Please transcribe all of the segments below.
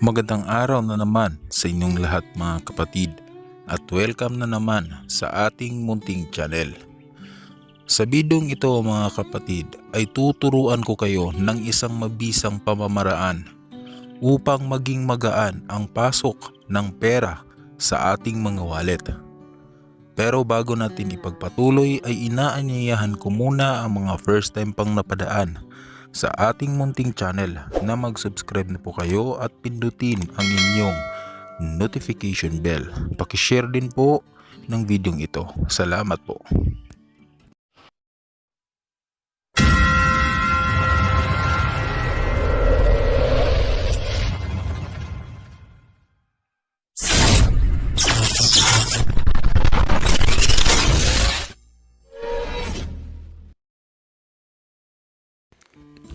Magandang araw na naman sa inyong lahat mga kapatid at welcome na naman sa ating munting channel. Sa bidong ito mga kapatid ay tuturuan ko kayo ng isang mabisang pamamaraan upang maging magaan ang pasok ng pera sa ating mga wallet. Pero bago natin ipagpatuloy ay inaanyayahan ko muna ang mga first time pang napadaan sa ating munting channel na mag-subscribe na po kayo at pindutin ang inyong notification bell. Pakishare din po ng video ito. Salamat po.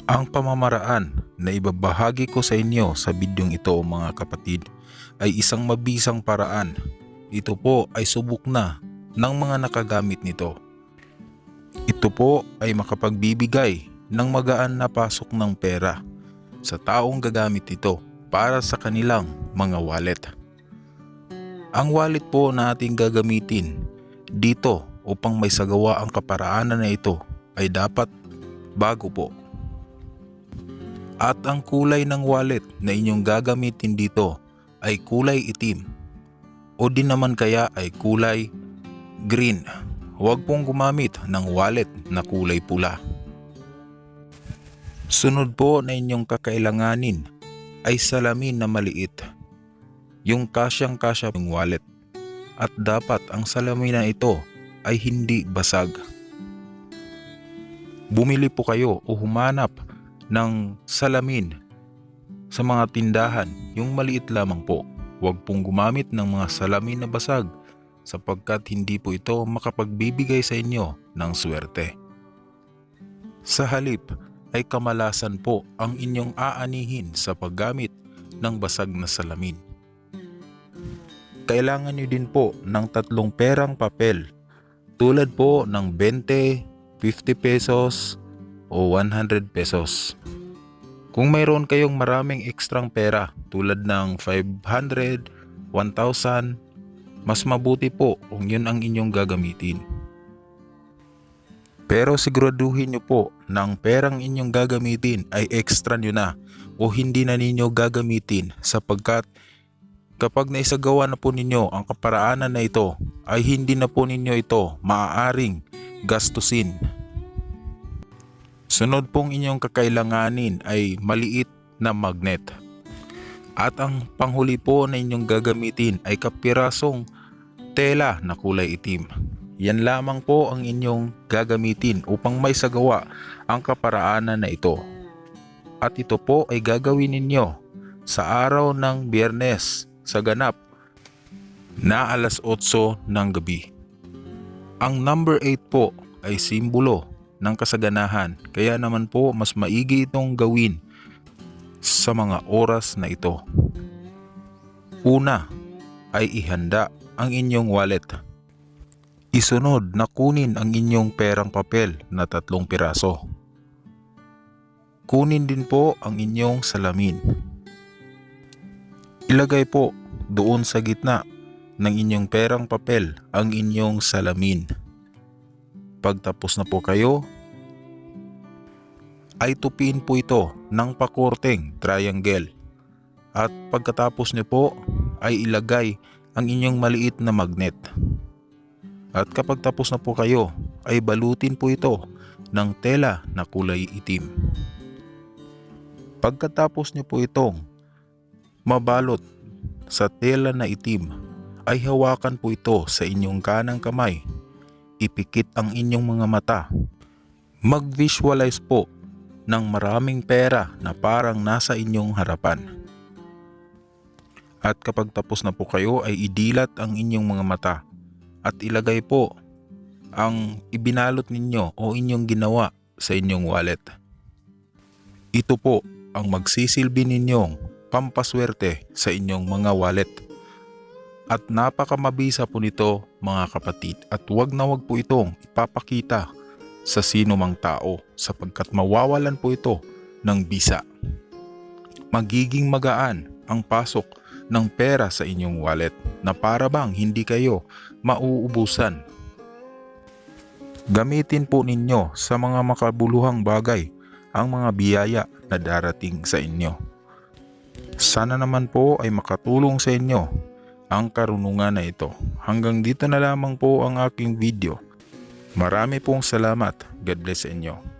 Ang pamamaraan na ibabahagi ko sa inyo sa bidyong ito mga kapatid ay isang mabisang paraan. Ito po ay subok na ng mga nakagamit nito. Ito po ay makapagbibigay ng magaan na pasok ng pera sa taong gagamit ito para sa kanilang mga wallet. Ang wallet po na ating gagamitin dito upang may sagawa ang kaparaanan na ito ay dapat bago po at ang kulay ng wallet na inyong gagamitin dito ay kulay itim o di naman kaya ay kulay green. Huwag pong gumamit ng wallet na kulay pula. Sunod po na inyong kakailanganin ay salamin na maliit. Yung kasyang kasya ng wallet. At dapat ang salamin na ito ay hindi basag. Bumili po kayo o humanap ng salamin sa mga tindahan, yung maliit lamang po. Huwag pong gumamit ng mga salamin na basag sapagkat hindi po ito makapagbibigay sa inyo ng swerte. Sa halip ay kamalasan po ang inyong aanihin sa paggamit ng basag na salamin. Kailangan nyo din po ng tatlong perang papel tulad po ng 20, 50 pesos, o 100 pesos. Kung mayroon kayong maraming ekstrang pera tulad ng 500, 1,000, mas mabuti po kung yun ang inyong gagamitin. Pero siguraduhin nyo po na ang perang inyong gagamitin ay extra nyo na o hindi na ninyo gagamitin sapagkat kapag naisagawa na po ninyo ang kaparaanan na ito ay hindi na po ninyo ito maaaring gastusin Sunod pong inyong kakailanganin ay maliit na magnet. At ang panghuli po na inyong gagamitin ay kapirasong tela na kulay itim. Yan lamang po ang inyong gagamitin upang may sagawa ang kaparaanan na ito. At ito po ay gagawin ninyo sa araw ng biyernes sa ganap na alas 8 ng gabi. Ang number 8 po ay simbolo ng kasaganahan kaya naman po mas maigi itong gawin sa mga oras na ito. Una ay ihanda ang inyong wallet. Isunod na kunin ang inyong perang papel na tatlong piraso. Kunin din po ang inyong salamin. Ilagay po doon sa gitna ng inyong perang papel ang inyong salamin pagtapos na po kayo, ay tupiin po ito ng pakorteng triangle. At pagkatapos nyo po ay ilagay ang inyong maliit na magnet. At kapag tapos na po kayo ay balutin po ito ng tela na kulay itim. Pagkatapos nyo po itong mabalot sa tela na itim ay hawakan po ito sa inyong kanang kamay ipikit ang inyong mga mata. Mag-visualize po ng maraming pera na parang nasa inyong harapan. At kapag tapos na po kayo ay idilat ang inyong mga mata at ilagay po ang ibinalot ninyo o inyong ginawa sa inyong wallet. Ito po ang magsisilbi ninyong pampaswerte sa inyong mga wallet. At napakamabisa po nito mga kapatid at wag na wag po itong ipapakita sa sino mang tao sapagkat mawawalan po ito ng bisa. Magiging magaan ang pasok ng pera sa inyong wallet na para bang hindi kayo mauubusan. Gamitin po ninyo sa mga makabuluhang bagay ang mga biyaya na darating sa inyo. Sana naman po ay makatulong sa inyo ang karunungan na ito. Hanggang dito na lamang po ang aking video. Marami pong salamat. God bless inyo.